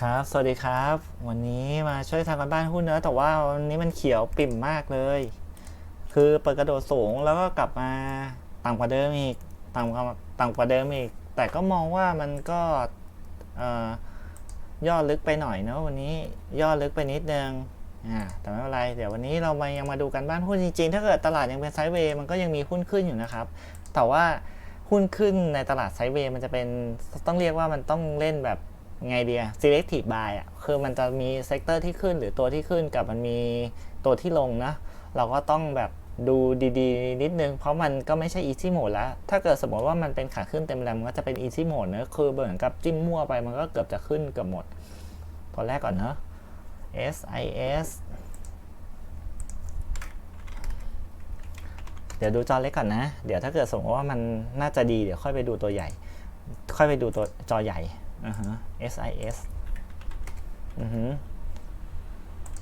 ครับ สวัสดีครับ วันนี้มาช่วยทำกันบ้านหุ้นเนอะแต่ว่าวันนี้มันเขียวปิ่มมากเลย คือเปิดกระโดดสูงแล้วก็กลับมาต่ำกว่าเดิมอีกต่ำกว่าต่ำกว่าเดิมอีก แต่ก็มองว่ามันก็เอ่อย่อลึกไปหน่อยเนอะวันนี้ย่อลึกไปนิดนึงอ่าแต่ไม่เป็นไร เดี๋ยววันนี้เรามายังมาดูกันบ้านหุ้นจริงๆ ถ้าเกิดตลาดยังเป็นไซด์เวย์มันก็ยังมีหุ้นขึ้นอยู่นะครับ แต่ว่าหุ้นขึ้นในตลาดไซด์เวย์มันจะเป็นต้องเรียกว่ามันต้องเล่นแบบ ไงเดีย selective buy อะคือมันจะมีเซกเตอร์ที่ขึ้นหรือตัวที่ขึ้นกับมันมีตัวที่ลงนะ เราก็ต้องแบบดูดีๆ นิดนึง เพราะมันก็ไม่ใช่ easy mode แล้ว ถ้าเกิดสมมติว่ามันเป็นขาขึ้นเต็มแรงมันก็จะเป็น easy mode เนอะคือเหมือนกับจิ้มมั่วไปมันก็เกือบจะขึ้นเกือบหมด ตัวแรกก่อนเนอะ SIS เดี๋ยวดูจอเล็กก่อนนะ เดี๋ยวถ้าเกิดสมมติว่ามันน่าจะดีเดี๋ยวค่อยไปดูตัวใหญ่ ค่อยไปดูตัวจอใหญ่ อ่าฮะ SIS อือฮึ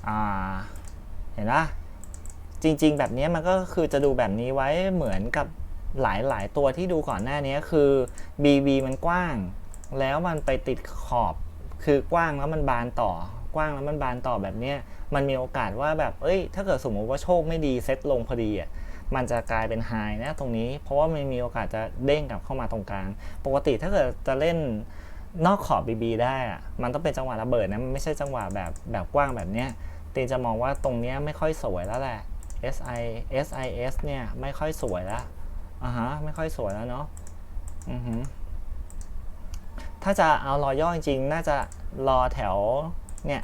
อ่า เห็นปะจริง ๆ แบบนี้มันก็คือจะดูแบบนี้ไว้เหมือนกับหลาย ๆ ตัวที่ดูก่อนหน้านี้คือ BB มันกว้าง แล้วมันไปติดขอบคือกว้างแล้วมันบานต่อ กว้างแล้วมันบานต่อแบบเนี้ยมันมีโอกาสว่าแบบเอ้ย ถ้าเกิดสมมุติว่าโชคไม่ดีเซ็ตลงพอดีอะมันจะกลายเป็นไฮนะตรงนี้ เพราะว่ามันมีโอกาสจะเด้งกลับเข้ามาตรงกลาง ปกติถ้าเกิดจะเล่น นอกขอบ BB ได้อะมันต้องเป็นจังหวะระเบิดนะมันไม่ใช่จังหวะแบบแบบกว้างแบบเนี้ยตีจะมองว่าตรงเนี้ยไม่ค่อยสวยแล้วแหละ SI SIS เนี่ยไม่ค่อยสวยแล้วอ่าฮะไม่ค่อยสวยแล้วเนาะอือฮึถ้าจะเอารอย่อจริงๆน่าจะรอแถวเนี่ย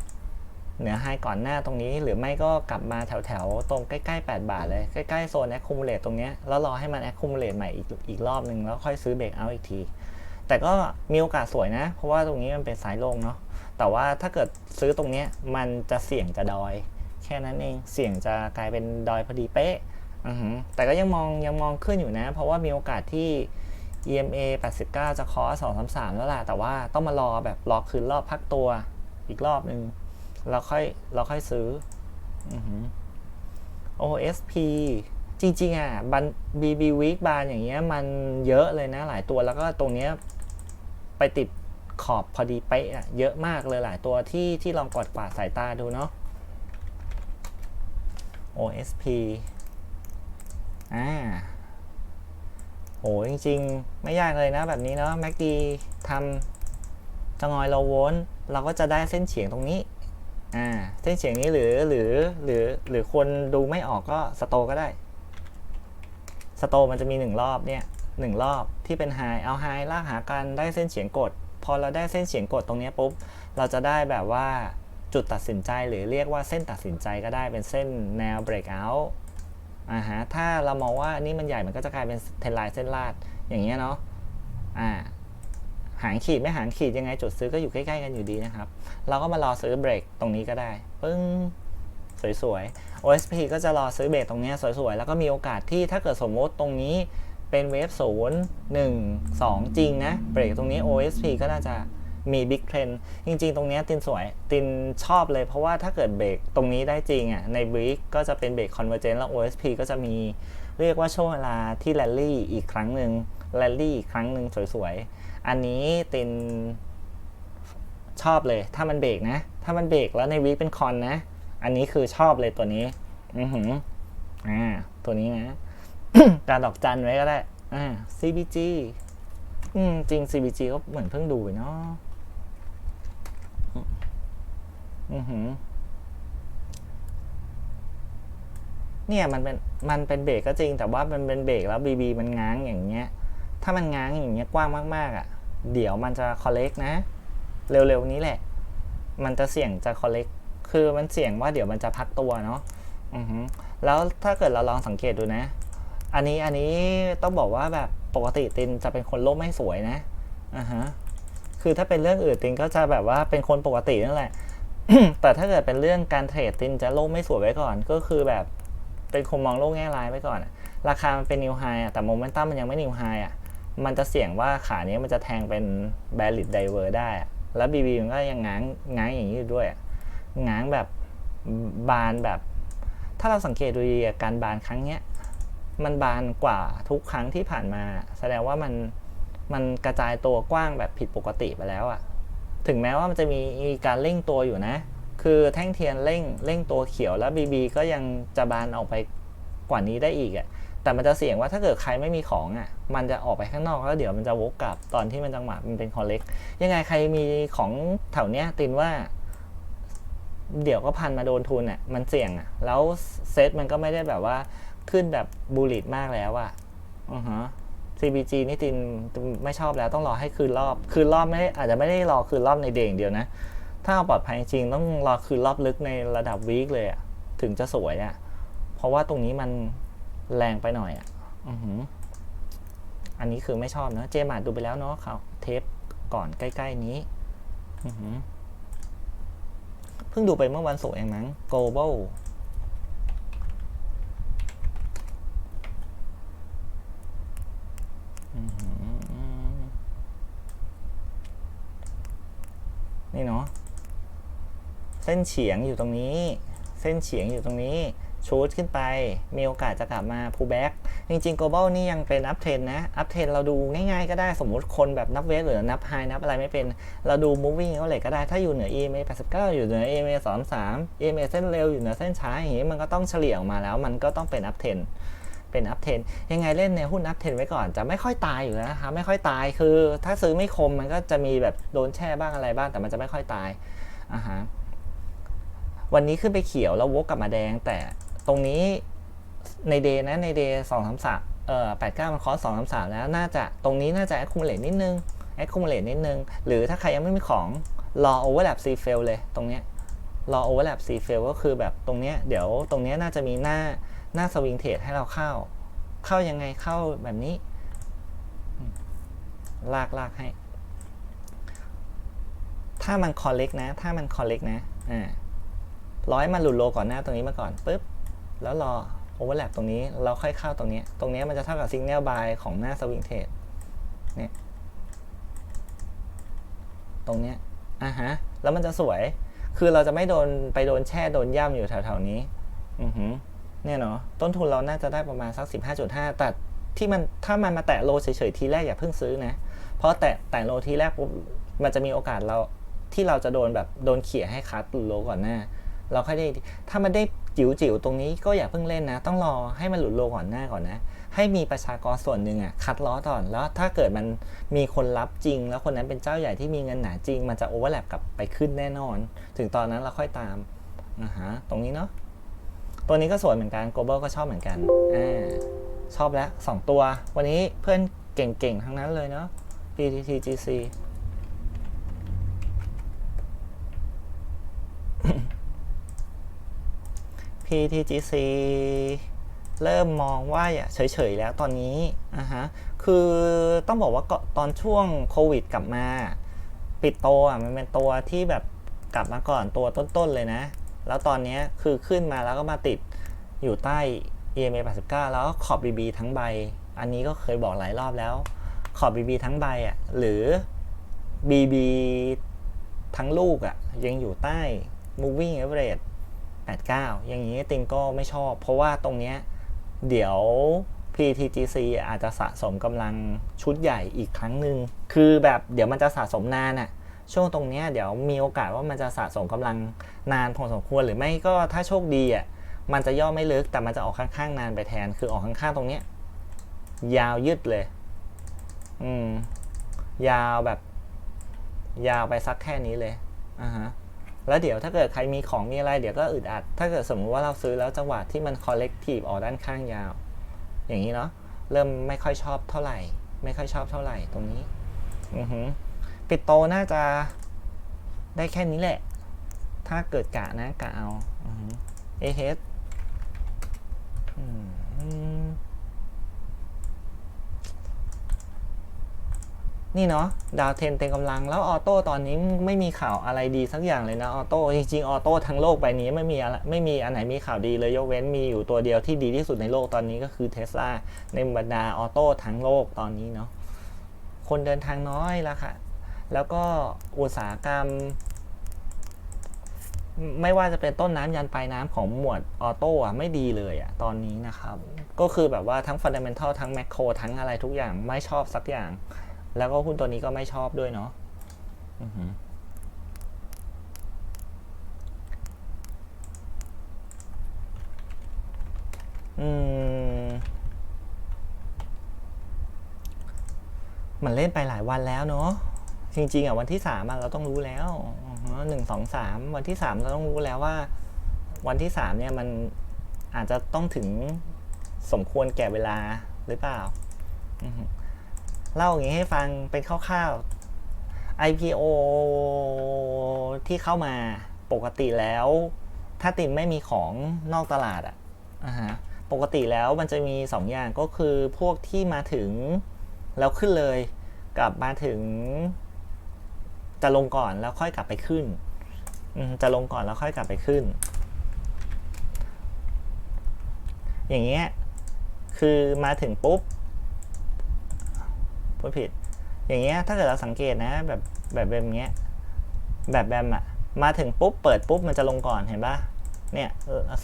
เหนือไฮก่อนหน้าตรงนี้หรือไม่ก็กลับมาแถวแถวตรงใกล้ๆ 8 บาทเลย ใกล้ๆ โซน accumulate ตรงเนี้ยแล้วรอให้มัน accumulate ใหม่อีกอีกรอบนึงแล้วค่อยซื้อเบรกเอาอีกที แต่ก็มีโอกาสสวยนะ เพราะว่าตรงนี้มันเป็นสายลงเนาะแต่ว่าถ้าเกิดซื้อตรงนี้มันจะเสี่ยงจะดอย แค่นั้นเองเสี่ยงจะกลายเป็นดอยพอดีเป๊ะแต่ก็ยังมองยังมองขึ้นอยู่นะ เพราะว่ามีโอกาสที่ EMA 89 จะคอส233 แล้วล่ะ แต่ว่าต้องมารอแบบรอคืนรอบพักตัวอีกรอบนึงเราค่อยเราค่อยซื้ออือหือ OSP จริง ๆ อะบัน BB Week บานอย่างเงี้ยมันเยอะเลยนะหลายตัวแล้วก็ตรงเนี้ย ไปติดขอบพอดีเป๊ะอะเยอะมากเลยหลายตัวที่ที่ลองกดกวาดสายตาดูเนาะ OSP อ่าโหจริง ๆ ไม่ยากเลยนะแบบนี้เนาะแม็กดีทำจะงอยเราวนเราก็จะได้เส้นเฉียงตรงนี้อ่าเส้นเฉียงนี้หรือหรือหรือหรือคนดูไม่ออกก็สโตก็ได้ สโตมันจะมีหนึ่งรอบเนี่ย หนึ่งรอบที่เป็นไฮเอาไฮลากหากันได้เส้นเฉียงกด พอเราได้เส้นเฉียงกดตรงนี้ปุ๊บ เราจะได้แบบว่าจุดตัดสินใจหรือเรียกว่าเส้นตัดสินใจก็ได้เป็นเส้นแนว breakout อ่าฮะถ้าเรามองว่านี่มันใหญ่มันก็จะกลายเป็นเทนไลน์เส้นลาดอย่างเงี้ยเนาะอ่าหางขีดไม่หางขีดยังไงจุดซื้อก็อยู่ใกล้ๆกันอยู่ดีนะครับ เราก็มารอซื้อเบรกตรงนี้ก็ได้ปึ้งสวยๆ OSP ก็จะรอซื้อเบรกตรงนี้สวยๆ แล้วก็มีโอกาสที่ถ้าเกิดสมมติตรงนี้ เป็นเวฟศูนย์หนึ่งสองจริงนะ เบรกตรงนี้ OSP ก็น่าจะมีบิ๊กเทรนจริง ๆ ตรงนี้ตินสวย ตินชอบเลยเพราะว่าถ้าเกิดเบรกตรงนี้ได้จริงอะในวิกก็จะเป็นเบรกคอนเวอร์เจนแล้ว OSP ก็จะมีเรียกว่าช่วงเวลาที่แรลลี่อีกครั้งหนึ่งแรลลี่อีกครั้งหนึ่งสวยๆ อันนี้ตินชอบเลย ถ้ามันเบรกนะ ถ้ามันเบรกแล้วในวิกเป็นคอนนะ อันนี้คือชอบเลยตัวนี้ อือหืออ่า ตัวนี้นะ การดอกจันไว้ก็ได้อ่า CBG อืมจริง CBG ก็เหมือนเพิ่งดูไปเนาะอือหือ เนี่ยมันเป็นมันเป็นเบรกก็จริง แต่ว่ามันเป็นเบรกแล้ว BB มันง้างอย่างเงี้ย ถ้ามันง้างอย่างเงี้ยกว้างมากๆอะ เดี๋ยวมันจะคอลเลกนะ เร็วๆนี้แหละ มันจะเสี่ยงจะคอลเลกคือมันเสี่ยงว่าเดี๋ยวมันจะพักตัวเนาะอือฮึแล้วถ้าเกิดเราลองสังเกตดูนะ อันนี้อันนี้ต้องบอกว่าแบบปกติตินจะเป็นคนโลกไม่สวยนะอ่าฮะคือถ้าเป็นเรื่องอื่นตินก็จะแบบว่าเป็นคนปกตินั่นแหละ แต่ถ้าเกิดเป็นเรื่องการเทรดตินจะโลกไม่สวยไว้ก่อน ก็คือแบบเป็นคนมองโลกแง่ร้ายไว้ก่อน ราคามันเป็นนิวไฮอะแต่โมเมนตัมมันยังไม่นิวไฮอะมันจะเสี่ยงว่าขานี้มันจะแทงเป็นแบลิดไดเวอร์ได้แล้วบีบีมันก็ยังง้างง้างอย่างนี้ด้วยง้างแบบบานแบบ ถ้าเราสังเกตดูดีอะการบานครั้งเนี้ย มันบานกว่าทุกครั้งที่ผ่านมา แสดงว่ามันมันกระจายตัวกว้างแบบผิดปกติไปแล้วอะถึงแม้ว่ามันจะมีการเร่งตัวอยู่นะ คือแท่งเทียนเร่งเร่งตัวเขียวแล้ว BB ก็ยังจะบานออกไปกว่านี้ได้อีกอะ่ะแต่มันจะเสี่ยงว่าถ้าเกิดใครไม่มีของอะ่ะ มันจะออกไปข้างนอกแล้วเดี๋ยวมันจะวกกลับตอนที่มันจังหวะมันเป็นคอเล็ก ยังไงใครมีของแถวเนี้ยตินว่า เดี๋ยวก็พันมาโดนทุนอะ มันเสี่ยงอะ แล้วเซตมันก็ไม่ได้แบบว่า ขึ้นแบบบูลลิตมากแล้วอะอือฮะ CBG นี่ตินไม่ชอบแล้วต้องรอให้คืนรอบ คืนรอบไม่ได้อาจจะไม่ได้รอคืนรอบในเดย์อย่างเดียวนะ ถ้าเอาปลอดภัยจริงต้องรอคืนรอบลึกในระดับวีคเลยอะถึงจะสวยอะเพราะว่าตรงนี้มันแรงไปหน่อยอะอือหืออันนี้คือไม่ชอบเนอะเจมาดดูไปแล้วเนาะเขาเทปก่อนใกล้ๆนี้อือหือเพิ่งดูไปเมื่อวันศุกร์เองมั้ง global อื้อหือนี่เนาะ เส้นเฉียงอยู่ตรงนี้ เส้นเฉียงอยู่ตรงนี้ชูดขึ้นไป มีโอกาสจะกลับมา pull back จริงๆ global นี่ยังเป็น up trend นะ up trend เราดูง่ายๆ ก็ได้สมมุติคนแบบนับเวทหรือนับ high นับอะไรไม่เป็น เราดู moving ก็เลยก็ได้ ถ้าอยู่เหนือ EMA 89 อยู่เหนือ EMA 23 EMA เส้นเร็วอยู่เหนือเส้นช้าอย่างนี้มันก็ต้องเฉลี่ยออกมาแล้ว มันก็ต้องเป็น up trend เป็น up trend ยังไงเล่นในหุ้น up trend ไว้ก่อนจะไม่ค่อยตายอยู่แล้วนะคะไม่ค่อยตายคือ ถ้าซื้อไม่คมมันก็จะมีแบบโดนแช่บ้างอะไรบ้างแต่มันจะไม่ค่อยตายอ่าฮะ วันนี้ขึ้นไปเขียวแล้ววกกลับมาแดง แต่ตรงนี้ในเดย์นะในเดย์สองสามสามเอ่อแปดเก้ามันคอสสองสามสามแล้วน่าจะตรงนี้น่าจะแอคคูมเลตนิดนึงแอคคูมเลตนิดนึง หรือถ้าใครยังไม่มีของรอโอเวอร์แลปซีเฟลเลยตรงเนี้ยรอโอเวอร์แลปซีเฟลก็คือแบบตรงเนี้ยเดี๋ยวตรงเนี้ยน่าจะมีหน้าหน้าสวิงเทรดให้เราเข้า เข้ายังไงเข้าแบบนี้ ลากลากให้ ถ้ามันคอเล็กนะ ถ้ามันคอเล็กนะอ่า ร้อยมันหลุดโลก่อนหน้าตรงนี้มาก่อนปุ๊บแล้วรอโอเวอร์แลปตรงนี้เราค่อยเข้าตรงนี้ ตรงนี้มันจะเท่ากับซิงเกิลบายของหน้าสวิงเทรดเนี่ยตรงเนี้ยอะฮะ แล้วมันจะสวย คือเราจะไม่โดนไปโดนแช่โดนย่ำอยู่แถวๆนี้ อือหือเนี่ยเนาะต้นทุนเราน่าจะได้ประมาณสัก 15.5 แต่ที่มันถ้ามันมาแตะโลเฉยๆทีแรกอย่าเพิ่งซื้อนะ เพราะแตะแตะโลทีแรกปุ๊บมันจะมีโอกาสเราที่เราจะโดนแบบโดนเขี่ยให้คัดหลุดโลก่อนหน้า เราค่อยได้ ถ้ามันได้จิ๋วจิ๋วๆตรงนี้ก็อย่าเพิ่งเล่นนะ ต้องรอให้มันหลุดโลก่อนหน้าก่อนนะ ให้มีประชากรส่วนหนึ่งอะคัดล้อก่อน แล้วถ้าเกิดมันมีคนรับจริง แล้วคนนั้นเป็นเจ้าใหญ่ที่มีเงินหนาจริง มันจะโอเวอร์แลปกลับไปขึ้นแน่นอน ถึงตอนนั้นเราค่อยตามนะฮะตรงนี้เนาะ ตัวนี้ก็สวยเหมือนกัน global ก็ชอบเหมือนกัน อ่า ชอบแล้วสองตัว วันนี้เพื่อนเก่งๆ ทั้งนั้นเลยเนาะ PTTGC PTGC เริ่มมองว่าเฉยๆแล้วตอนนี้อะฮะคือต้องบอกว่าก็ตอนช่วงโควิดกลับมา ปิดโตอะมันเป็นตัวที่แบบกลับมาก่อนตัวต้นๆเลยนะ แล้วตอนนี้คือขึ้นมาแล้วก็มาติดอยู่ใต้ EMA 89 แล้วก็ขอบ BB ทั้งใบ อันนี้ก็เคยบอกหลายรอบแล้ว ขอบ BB ทั้งใบอะหรือ BB ทั้งลูกอะยังอยู่ใต้ moving average 89 อย่างนี้ติงก็ไม่ชอบ เพราะว่าตรงเนี้ยเดี๋ยว PTGC อาจจะสะสมกำลังชุดใหญ่อีกครั้งหนึ่งคือแบบเดี๋ยวมันจะสะสมนานอะช่วงตรงเนี้ยเดี๋ยวมีโอกาสว่ามันจะสะสมกำลังนานพอสมควรหรือไม่ก็ถ้าโชคดีอะมันจะย่อไม่ลึกแต่มันจะออกข้างๆนานไปแทน คือออกข้างๆตรงเนี้ยยาวยืดเลย อืม ยาวแบบ ยาวไปสักแค่นี้เลยอ่าฮะ แล้วเดี๋ยวถ้าเกิดใครมีของมีอะไรเดี๋ยวก็อึดอัด ถ้าเกิดสมมติว่าเราซื้อแล้วจังหวะที่มัน collective ออกด้านข้างยาว อย่างนี้เนาะเริ่มไม่ค่อยชอบเท่าไหร่ ไม่ค่อยชอบเท่าไหร่ตรงนี้อือหือปิดโตน่าจะได้แค่นี้แหละ ถ้าเกิดกะนะกะเอาอือหือเอเฮดอืม นี่เนาะดาวเทนเต็มกำลังแล้วออโต้ตอนนี้ไม่มีข่าวอะไรดีสักอย่างเลยนะออโต้จริงๆออโต้ทั้งโลกใบนี้ไม่มีอะไรไม่มีอันไหนมีข่าวดีเลยยกเว้นมีอยู่ตัวเดียวที่ดีที่สุดในโลกตอนนี้ก็คือเทสลาในบรรดาออโต้ทั้งโลกตอนนี้เนาะคนเดินทางน้อยละค่ะ แล้วก็อุตสาหกรรม ไม่ว่าจะเป็นต้นน้ำยันปลายน้ำของหมวดออโต้อะไม่ดีเลยอะตอนนี้นะครับ ก็คือแบบว่าทั้งฟันเดเมนทัลทั้งแมคโครทั้งอะไรทุกอย่างไม่ชอบสักอย่าง แล้วก็หุ้นตัวนี้ก็ไม่ชอบด้วยเนาะอืม มันเล่นไปหลายวันแล้วเนาะ จริง ๆอะวันที่สามเราต้องรู้แล้วหนึ่งสองสามวันที่สามเราต้องรู้แล้วว่า วันที่สามเนี่ยมันอาจจะต้องถึงสมควรแก่เวลาหรือเปล่า เล่าอย่างนี้ให้ฟังเป็นคร่าวๆ IPO ที่เข้ามาปกติแล้ว ถ้าตินไม่มีของนอกตลาดอะอ่าฮะปกติแล้วมันจะมีสองอย่างก็คือพวกที่มาถึงแล้วขึ้นเลยกับมาถึง จะลงก่อนแล้วค่อยกลับไปขึ้น จะลงก่อนแล้วค่อยกลับไปขึ้น อย่างเงี้ยคือมาถึงปุ๊บ พูดผิด อย่างเงี้ยถ้าเกิดเราสังเกตนะ แบบแบบแบบเงี้ยแบบแบบอะมาถึงปุ๊บเปิดปุ๊บมันจะลงก่อนเห็นปะเนี่ย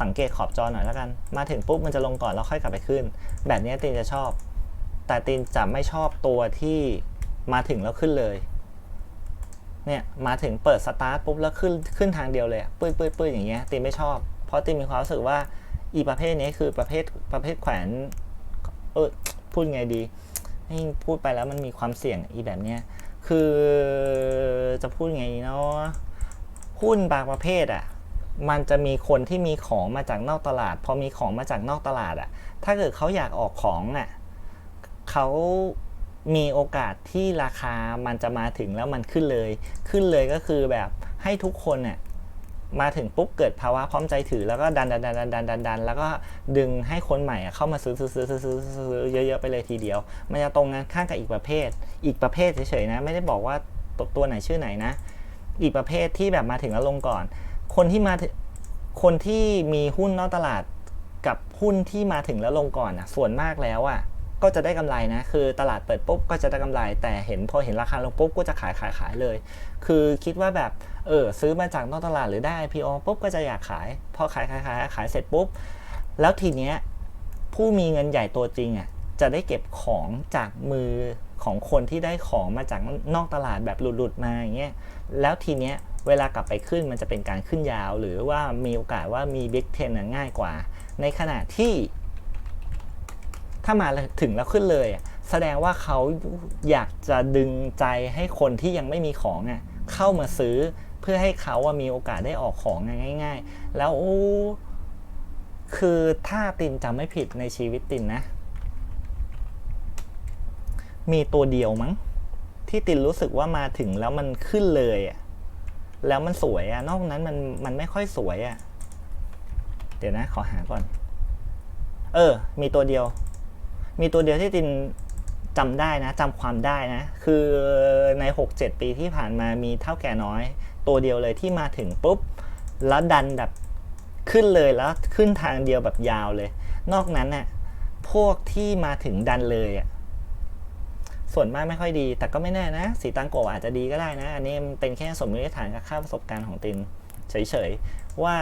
สังเกตขอบจอหน่อยแล้วกัน มาถึงปุ๊บมันจะลงก่อนแล้วค่อยกลับไปขึ้น แบบเนี้ยตีนจะชอบ แต่ตีนจะไม่ชอบตัวที่มาถึงแล้วขึ้นเลยเนี่ยมาถึงเปิดสตาร์ทปุ๊บแล้วขึ้นขึ้นทางเดียวเลยปื้ดปื้ดปื้ดอย่างเงี้ยตีนไม่ชอบ เพราะตีนมีความรู้สึกว่าอีประเภทนี้คือประเภทประเภทแขวนเออพูดไงดี ให้พูดไปแล้วมันมีความเสี่ยงอีแบบเนี้ยคือจะพูดไงเนาะหุ้นบางประเภทอะมันจะมีคนที่มีของมาจากนอกตลาด พอมีของมาจากนอกตลาดอะ ถ้าเกิดเขาอยากออกของอะเขามีโอกาสที่ราคามันจะมาถึงแล้วมันขึ้นเลย ขึ้นเลยก็คือแบบให้ทุกคนเนี่ย มาถึงปุ๊บเกิดภาวะพร้อมใจถือแล้วก็ดันดันดันดันดันดันดันแล้วก็ดึงให้คนใหม่อะเข้ามาซื้อซื้อซื้อซื้อซื้อซื้อเยอะๆไปเลยทีเดียว มันจะตรงกันข้ามกับอีกประเภท อีกประเภทเฉยๆนะ ไม่ได้บอกว่าตัวตัวไหนชื่อไหนนะ อีกประเภทที่แบบมาถึงแล้วลงก่อน คนที่มาคนที่มีหุ้นนอกตลาดกับหุ้นที่มาถึงแล้วลงก่อนอะส่วนมากแล้วอะก็จะได้กำไรนะ คือตลาดเปิดปุ๊บก็จะได้กำไร แต่เห็นพอเห็นราคาลงปุ๊บก็จะขายขายขายเลย คือคิดว่าแบบ เออซื้อมาจากนอกตลาดหรือได้ IPO ปุ๊บก็จะอยากขายพอขายขายขายขายเสร็จปุ๊บ แล้วทีเนี้ยผู้มีเงินใหญ่ตัวจริงอะจะได้เก็บของจากมือของคนที่ได้ของมาจากนอกตลาดแบบหลุดๆมาอย่างเงี้ยแล้วทีเนี้ยเวลากลับไปขึ้นมันจะเป็นการขึ้นยาว หรือว่ามีโอกาสว่ามีบิ๊กเทนง่ายกว่า ในขณะที่ ถ้ามาถึงแล้วขึ้นเลย แสดงว่าเขาอยากจะดึงใจให้คนที่ยังไม่มีของอะเข้ามาซื้อ เพื่อให้เขามีโอกาสได้ออกของง่าย ๆ แล้วคือถ้าตินจำไม่ผิดในชีวิตตินนะ มีตัวเดียวมั้ง ที่ตินรู้สึกว่ามาถึงแล้วมันขึ้นเลยอะแล้วมันสวยอะนอกนั้นมันมันไม่ค่อยสวยอะเดี๋ยวนะขอหาก่อน เออ มีตัวเดียว มีตัวเดียวที่ตินจำได้นะจำความได้นะ คือใน 6-7 ปีที่ผ่านมามีเท่าแก่น้อย ตัวเดียวเลยที่มาถึงปุ๊บ แล้วดันแบบขึ้นเลยแล้วขึ้นทางเดียวแบบยาวเลย นอกนั้นน่ะพวกที่มาถึงดันเลยอะส่วนมากไม่ค่อยดี แต่ก็ไม่แน่นะสีตังโกะอาจจะดีก็ได้นะ อันนี้เป็นแค่สมมติฐานกับค่าประสบการณ์ของตินเฉยๆ ว่า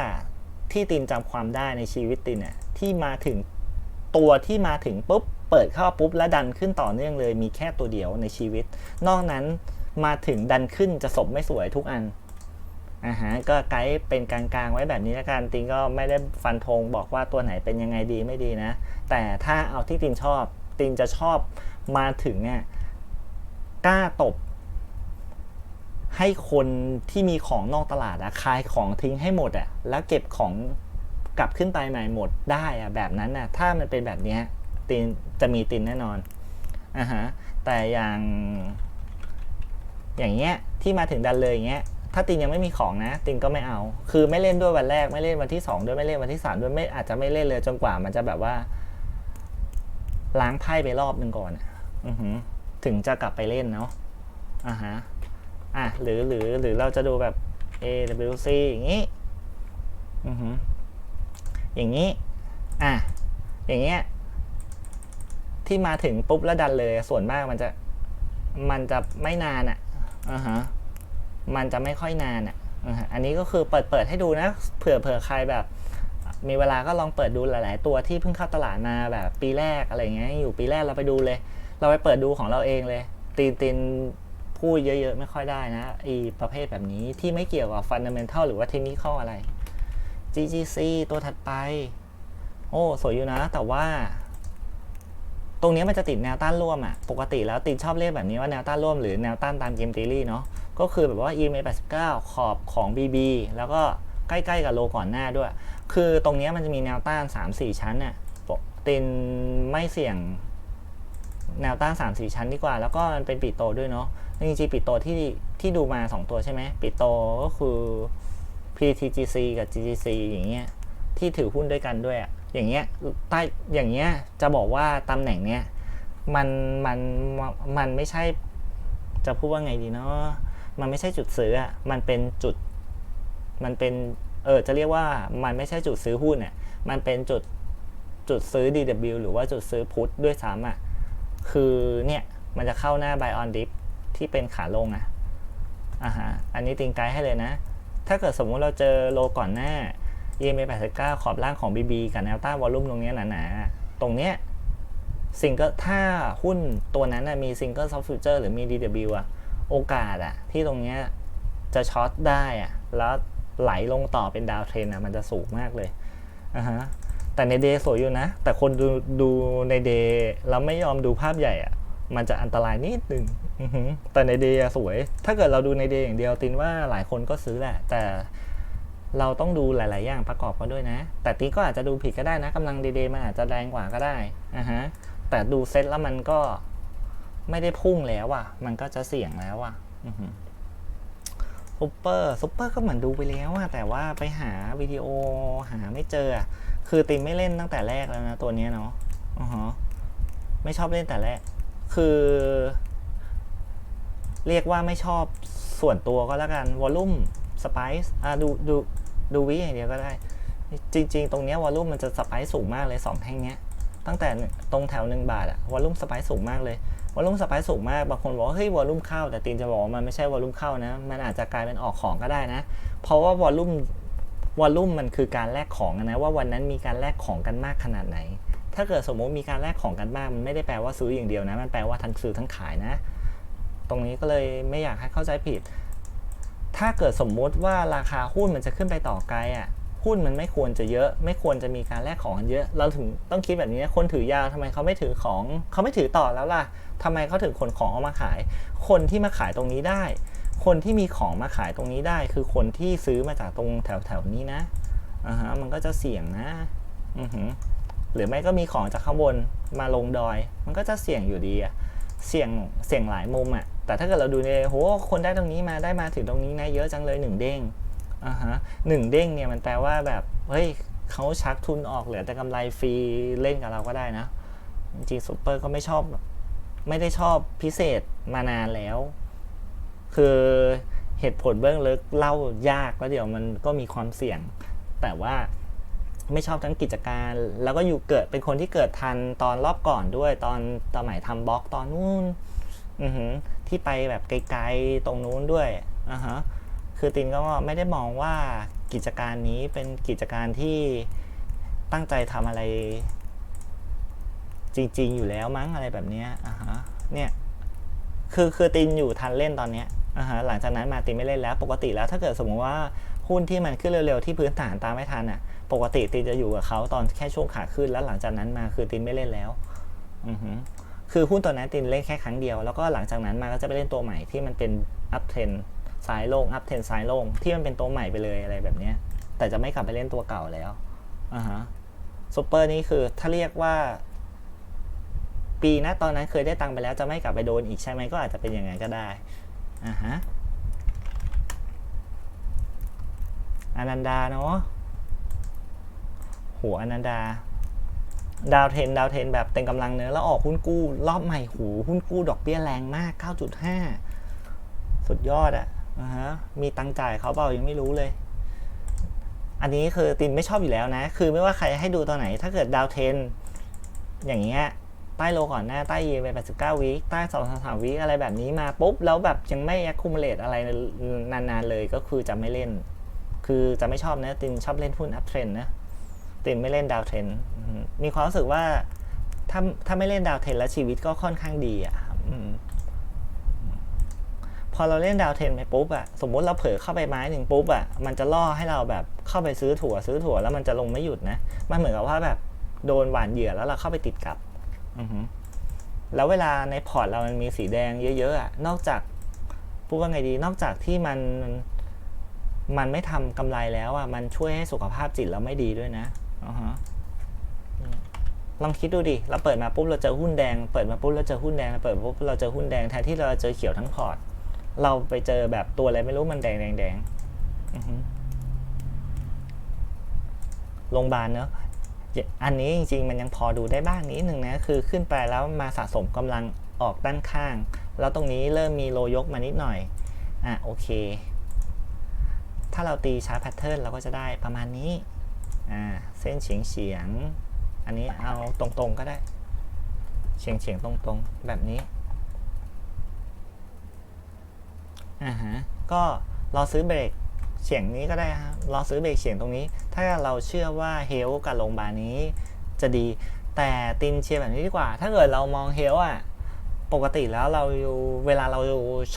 ที่ตินจำความได้ในชีวิตตินเนี่ยที่มาถึงตัวที่มาถึงปุ๊บ เปิดเข้าปุ๊บแล้วดันขึ้นต่อเนื่องเลย มีแค่ตัวเดียวในชีวิต นอกนั้นมาถึงดันขึ้นจะสมไม่สวยทุกอัน อ่าฮะก็ไกด์เป็นกลางๆไว้แบบนี้ละกันตินก็ไม่ได้ฟันธงบอกว่าตัวไหนเป็นยังไงดีไม่ดีนะ แต่ถ้าเอาที่ตินชอบตินจะชอบมาถึงเนี่ยกล้าตบ ให้คนที่มีของนอกตลาดอะคายของทิ้งให้หมดอะแล้วเก็บของกลับขึ้นไปใหม่หมดได้อะแบบนั้นอะถ้ามันเป็นแบบเนี้ยตินจะมีตินแน่นอนอ่าฮะแต่อย่าง อย่างเงี้ยที่มาถึงดันเลยอย่างเงี้ย ถ้าตินยังไม่มีของนะ ตินก็ไม่เอา คือไม่เล่นด้วยวันแรกไม่เล่นวันที่สองด้วยไม่เล่นวันที่สามด้วยไม่อาจจะไม่เล่นเลยจนกว่ามันจะแบบว่า ล้างไพ่ไปรอบหนึ่งก่อนอะอือหือ ถึงจะกลับไปเล่นเนาะอ่าฮะอะหรือหรือหรือเราจะดูแบบ AWC อย่างนี้อือหืออย่างนี้ อะอย่างเงี้ยที่มาถึงปุ๊บแล้วดันเลย ส่วนมากมันจะมันจะไม่นานอะอ่าฮะ มันจะไม่ค่อยนานอะอันนี้ก็คือเปิดเปิดให้ดูนะ เผื่อเผื่อใครแบบ มีเวลาก็ลองเปิดดูหลาย ๆ ตัวที่เพิ่งเข้าตลาดมาแบบปีแรกอะไรเงี้ยอยู่ปีแรกเราไปดูเลย เราไปเปิดดูของเราเองเลย ตีนตีนพูดเยอะ ๆ ไม่ค่อยได้นะอีประเภทแบบนี้ที่ไม่เกี่ยวกับฟันเดเมนทัลหรือว่าเทคนิคอะไร GGC ตัวถัดไป โอ้สวยอยู่นะ แต่ว่า ตรงนี้มันจะติดแนวต้านร่วมอะปกติแล้วตินชอบเรียกแบบนี้ว่าแนวต้านร่วมหรือแนวต้านตามเกมตีรี่เนาะ ก็คือแบบว่า EMA 89 ขอบของ BB แล้วก็ใกล้ๆกับโลก่อนหน้าด้วย คือตรงนี้มันจะมีแนวต้าน 3-4 ชั้นเนี่ยตินไม่เสี่ยงแนวต้าน3 4 ชั้นดีกว่า แล้วก็มันเป็นปิดโตด้วยเนาะจริงๆปิดโตที่ที่ดูมา 2 ตัวใช่ไหมปิดโตก็คือ PTGC กับ GGC อย่างเงี้ยที่ถือหุ้นด้วยกันด้วยอะอย่างเงี้ยใต้อย่างเงี้ยจะบอกว่าตำแหน่งเนี้ยมันมันมันไม่ใช่จะพูดว่าไงดีเนาะ มันไม่ใช่จุดซื้ออะมันเป็นจุด มันเป็น เออ จะเรียกว่ามันไม่ใช่จุดซื้อหุ้นอะ มันเป็นจุด จุดซื้อ DW หรือว่าจุดซื้อพุทด้วยซ้ำอะ คือเนี่ย มันจะเข้าหน้า buy on dip ที่เป็นขาลงอะ อ่าฮะ อันนี้ติงไกด์ให้เลยนะ ถ้าเกิดสมมุติเราเจอโลก่อนหน้า EMA 89ขอบล่างของ BB กับแนวต้านวอลลุ่มตรงนี้หนาๆ ตรงเนี้ยซิงเกิลถ้าหุ้นตัวนั้นนะมีซิงเกิลซอฟต์ฟิวเจอร์หรือมี DW อะ โอกาสอะที่ตรงเนี้ยจะช็อตได้อะแล้วไหลลงต่อเป็นดาวเทรนอะมันจะสูงมากเลยอ่าฮะแต่ในเดย์สวยอยู่นะ แต่คนดูดูในเดย์แล้วไม่ยอมดูภาพใหญ่อะมันจะอันตรายนิดนึงแต่ในเดย์สวย ถ้าเกิดเราดูในเดย์อย่างเดียวตินว่าหลายคนก็ซื้อแหละ แต่เราต้องดูหลาย ๆ อย่างประกอบกันด้วยนะ แต่ตินก็อาจจะดูผิดก็ได้นะกำลังเดย์มันอาจจะแรงกว่าก็ได้อ่าฮะแต่ดูเซ็ตแล้วมันก็ ไม่ได้พุ่งแล้วอะ มันก็จะเสี่ยงแล้วอะซุปเปอร์ซุปเปอร์ก็เหมือนดูไปแล้วอะแต่ว่าไปหาวิดีโอหาไม่เจออะคือตินไม่เล่นตั้งแต่แรกแล้วนะตัวนี้เนาะอือฮะไม่ชอบเล่นแต่แรก คือ เรียกว่าไม่ชอบส่วนตัวก็แล้วกันวอลลุ่มสไปซ์อะดูดูดูวิอย่างเดียวก็ได้ จริง ๆ ตรงเนี้ยวอลลุ่มมันจะสไปซ์สูงมากเลยสองแท่งเนี้ย ตั้งแต่ตรงแถวหนึ่งบาทอะวอลลุ่มสไปซ์สูงมากเลย วอลลุ่มสปซ์สูงมากบางคนบอกว่าเฮ้ยวอลลุ่มเข้าแต่ตีนจะบอกว่ามันไม่ใช่วอลลุ่มเข้านะ มันอาจจะกลายเป็นออกของก็ได้นะ เพราะว่าวอลลุ่มวอลลุ่มมันคือการแลกของนะว่าวันนั้นมีการแลกของกันมากขนาดไหน ถ้าเกิดสมมติมีการแลกของกันมากมันไม่ได้แปลว่าซื้ออย่างเดียวนะ มันแปลว่าทั้งซื้อทั้งขายนะ ตรงนี้ก็เลยไม่อยากให้เข้าใจผิด ถ้าเกิดสมมุติว่าราคาหุ้นมันจะขึ้นไปต่อไกลอะหุ้นมันไม่ควรจะเยอะ ไม่ควรจะมีการแลกของกันเยอะ เราถึงต้องคิดแบบนี้คนถือยาวทำไมเขาไม่ถือของเขาไม่ถือต่อแล้วล่ะ ทำไมเขาถึงขนของเอามาขาย คนที่มาขายตรงนี้ได้ คนที่มีของมาขายตรงนี้ได้ คือคนที่ซื้อมาจากตรงแถวแถวนี้นะอ่าฮะมันก็จะเสี่ยงนะอือหือหรือไม่ก็มีของจากข้างบนมาลงดอย มันก็จะเสี่ยงอยู่ดีอะเสี่ยงเสี่ยงหลายมุมอะแต่ถ้าเกิดเราดูในโหคนได้ตรงนี้มาได้มาถึงตรงนี้นะเยอะจังเลยหนึ่งเด้งอ่าฮะหนึ่งเด้งเนี่ยมันแปลว่าแบบเฮ้ยเขาชักทุนออกเหลือแต่กำไรฟรีเล่นกับเราก็ได้นะ จริงๆซูเปอร์ก็ไม่ชอบ ไม่ได้ชอบพิเศษมานานแล้ว คือเหตุผลเบื้องลึกเล่ายากแล้วเดี๋ยวมันก็มีความเสี่ยง แต่ว่าไม่ชอบทั้งกิจการ แล้วก็อยู่เกิดเป็นคนที่เกิดทันตอนรอบก่อนด้วยตอนสมัยทำบล็อกตอนนู้นที่ไปแบบไกลๆตรงนู้นด้วยอ่าฮะคือตินก็ไม่ได้มองว่ากิจการนี้เป็นกิจการที่ตั้งใจทำอะไร จริง ๆ อยู่แล้วมั้งอะไรแบบนี้อ่าฮะเนี่ยคือคือตินอยู่ทันเล่นตอนเนี้ยอ่าฮะหลังจากนั้นมาตินไม่เล่นแล้ว ปกติแล้วถ้าเกิดสมมติว่าหุ้นที่มันขึ้นเร็วๆที่พื้นฐานตามไม่ทันอะ ปกติตินจะอยู่กับเขาตอนแค่ช่วงขาขึ้นแล้วหลังจากนั้นมาคือตินไม่เล่นแล้วอือหือคือหุ้นตัวนั้นตินเล่นแค่ครั้งเดียว แล้วก็หลังจากนั้นมาก็จะไปเล่นตัวใหม่ที่มันเป็นอัพเทรนสายลงอัพเทรนสายลงที่มันเป็นตัวใหม่ไปเลยอะไรแบบเนี้ยแต่จะไม่กลับไปเล่นตัวเก่าแล้วอ่าฮะซูเปอร์นี่คือถ้าเรียกว่า ปีนะตอนนั้นเคยได้ตังค์ไปแล้วจะไม่กลับไปโดนอีกใช่ไหมก็อาจจะเป็นอย่างไงก็ได้อ่าฮะอนันดาเนาะหัวอนันดา ดาวเทนดาวเทนแบบเต็มกำลังเนื้อแล้วออกหุ้นกู้รอบใหม่หูหุ้นกู้ดอกเบี้ยแรงมาก 9.5 สุดยอดอะอะฮะมีตังค์จ่ายเขาเปล่ายังไม่รู้เลย อันนี้คือตินไม่ชอบอยู่แล้วนะ คือไม่ว่าใครให้ดูตอนไหน ถ้าเกิดดาวเทนอย่างเงี้ย ต้โลก่อนหน้าใต้เยไป89วิใต้2 3วิอะไรแบบนี้มาปุ๊บ แล้วแบบยังไม่ accumulate อะไรนานๆเลยก็คือจะไม่เล่น คือจะไม่ชอบนะตินชอบเล่นหุ้นอัพเทรนนะตินไม่เล่นดาวเทรนมีความรู้สึกว่าถ้าถ้าไม่เล่นดาวเทรนแล้วชีวิตก็ค่อนข้างดีอะพอเราเล่นดาวเทรนไปปุ๊บอะสมมติเราเผลอเข้าไปไม้หนึ่งปุ๊บอะมันจะล่อให้เราแบบเข้าไปซื้อถั่วซื้อถั่วแล้วมันจะลงไม่หยุดนะ มันเหมือนกับว่าแบบโดนหวานเหยื่อแล้วเราเข้าไปติดกับ แล้วเวลาในพอร์ตเรามันมีสีแดงเยอะๆอะนอกจากพูดว่าไงดี นอกจากที่มันมันไม่ทำกำไรแล้วอะมันช่วยให้สุขภาพจิตเราไม่ดีด้วยนะลองคิดดูดิ เราเปิดมาปุ๊บเราเจอหุ้นแดง เปิดมาปุ๊บเราเจอหุ้นแดง เปิดมาปุ๊บเราเจอหุ้นแดง แทนที่เราจะเจอเขียวทั้งพอร์ต เราไปเจอแบบตัวอะไรไม่รู้มันแดงแดงแดงโรงพยาบาลเนอะ อันนี้จริงๆ มันยังพอดูได้บ้างนิดหนึ่งนะคือขึ้นไปแล้วมาสะสมกำลังออกด้านข้าง แล้วตรงนี้เริ่มมีโลยกมานิดหน่อยอะโอเค ถ้าเราตีชาร์ตแพทเทิร์นเราก็จะได้ประมาณนี้อ่าเส้นเฉียงเฉียงอันนี้เอาตรงๆก็ได้ เฉียงเฉียงตรงๆ แบบนี้อ่าฮะก็รอซื้อเบรก เฉียงนี้ก็ได้ครับรอซื้อเบรกเฉียงตรงนี้ ถ้าเราเชื่อว่าเฮลกับโรงพยาบาลนี้จะดี แต่ตินเชียร์แบบนี้ดีกว่า ถ้าเกิดเรามองเฮลอะปกติแล้วเราอยู่เวลาเรา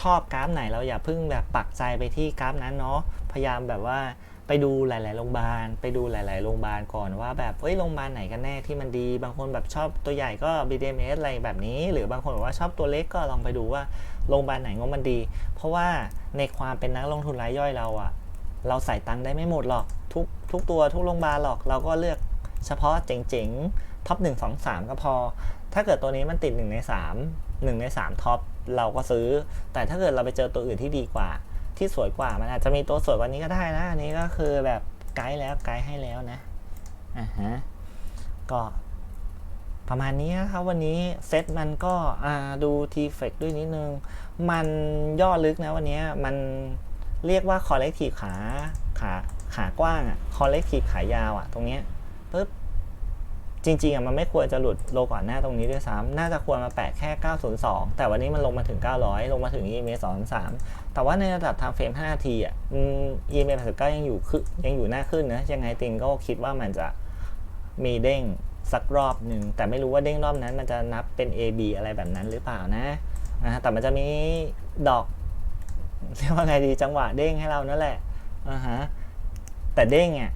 ชอบกราฟไหนเราอย่าเพิ่งแบบปักใจไปที่กราฟนั้นเนาะพยายามแบบว่าไปดูหลาย ๆ โรงพยาบาล ไปดูหลาย ๆ โรงพยาบาลก่อนว่าแบบเฮ้ย โรงพยาบาลไหนกันแน่ที่มันดี บางคนแบบชอบตัวใหญ่ก็ BDMs อะไรแบบนี้ หรือบางคนบอกว่าชอบตัวเล็กก็ลองไปดูว่าโรงพยาบาลไหนงบมันดี เพราะว่าในความเป็นนักลงทุนรายย่อยเราอะ เราใส่ตังค์ได้ไม่หมดหรอกทุกทุกตัวทุกโรงพยาบาลหรอก เราก็เลือกเฉพาะเจ๋งๆท็อปหนึ่งสองสามก็พอ ถ้าเกิดตัวนี้มันติด 1 ใน 3 1 ใน 3 ท็อป เราก็ซื้อ แต่ถ้าเกิดเราไปเจอตัวอื่นที่ดีกว่า ที่สวยกว่ามันอาจจะมีตัวสวยกว่านี้ก็ได้นะ อันนี้ก็คือแบบไกด์แล้วไกด์ให้แล้วนะอ่าฮะก็ประมาณนี้นะครับวันนี้เซตมันก็อ่าดูทีเฟกด้วยนิดนึง มันย่อลึกนะวันนี้มัน เรียกว่า collective ขาขาขากว้างอะ collective ขายาวอะตรงเนี้ยปึ๊บจริงๆอะมันไม่ควรจะหลุดโลก่อนหน้าตรงนี้ด้วยซ้ำน่าจะควรมาแปะแค่ 902 แต่วันนี้มันลงมาถึง 900 ลงมาถึง EMA 233แต่ว่าในระดับทางเฟรม 5 นาทีอะ EMA 89ยังอยู่ขึ้นยังอยู่หน้าขึ้นนะ ยังไงติงก็คิดว่ามันจะมีเด้งสักรอบหนึ่ง แต่ไม่รู้ว่าเด้งรอบนั้นมันจะนับเป็น AB อะไรแบบนั้นหรือเปล่านะอ่าแต่มันจะมีดอก เรียกว่าไงดีจังหวะเด้งให้เรานั่นแหละอ่าฮะแต่เด้งอะ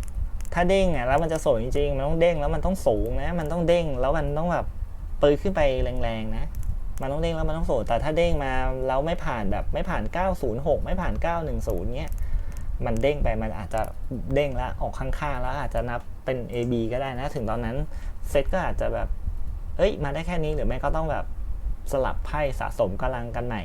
ถ้าเด้งอะแล้วมันจะสวยจริงๆมันต้องเด้งแล้วมันต้องสูงนะ มันต้องเด้งแล้วมันต้องแบบปืนขึ้นไปแรงๆนะ มันต้องเด้งแล้วมันต้องสูงแต่ถ้าเด้งมาแล้วไม่ผ่านแบบไม่ผ่าน 906 ไม่ผ่าน 910เนี้ยมันเด้งไปมันอาจจะเด้งแล้วออกข้างๆแล้วอาจจะนับเป็น AB ก็ได้นะ ถึงตอนนั้นเซตก็อาจจะแบบเอ้ยมาได้แค่นี้หรือไม่ก็ต้องแบบสลับไพ่สะสมกำลังกันใหม่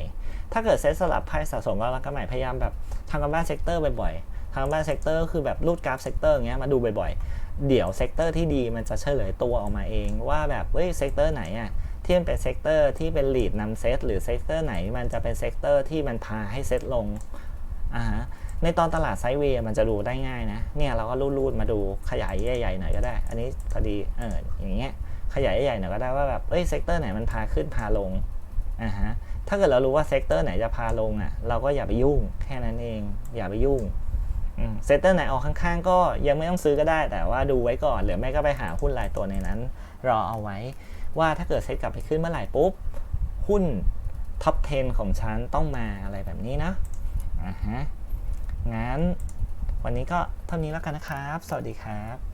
ถ้าเกิดเซตสลับไพ่สะสมกำลังกันใหม่พยายามแบบทำกันบ้านเซกเตอร์บ่อยๆทางบ้านเซกเตอร์คือแบบรูดกราฟเซกเตอร์อย่างเงี้ยมาดูบ่อยๆ เดี๋ยวเซกเตอร์ที่ดีมันจะเฉลยตัวออกมาเองว่าแบบเฮ้ยเซกเตอร์ไหนอะที่มันเป็นเซกเตอร์ที่เป็นลีดนำเซตหรือเซกเตอร์ไหนมันจะเป็นเซกเตอร์ที่มันพาให้เซตลงอ่าฮะในตอนตลาดไซเวย์มันจะดูได้ง่ายนะ เนี่ยเราก็รูดๆมาดูขยายใหญ่ๆหน่อยก็ได้ อันนี้พอดีเอออย่างเงี้ยขยายใหญ่ๆหน่อยก็ได้ว่าแบบเอ้ยเซกเตอร์ไหนมันพาขึ้นพาลง อ่าฮะถ้าเกิดเรารู้ว่าเซกเตอร์ไหนจะพาลงอะเราก็อย่าไปยุ่งแค่นั้นเองอย่าไปยุ่งเซตเตอร์ไหนออกข้างๆ ก็ยังไม่ต้องซื้อก็ได้ แต่ว่าดูไว้ก่อนหรือไม่ก็ไปหาหุ้นรายตัวในนั้น รอเอาไว้ ว่าถ้าเกิดเซตกลับไปขึ้นเมื่อไหร่ปุ๊บ หุ้นท็อป 10 ของฉันต้องมาอะไรแบบนี้นะอ่าฮะงั้นวันนี้ก็เท่านี้แล้วกันนะครับ สวัสดีครับ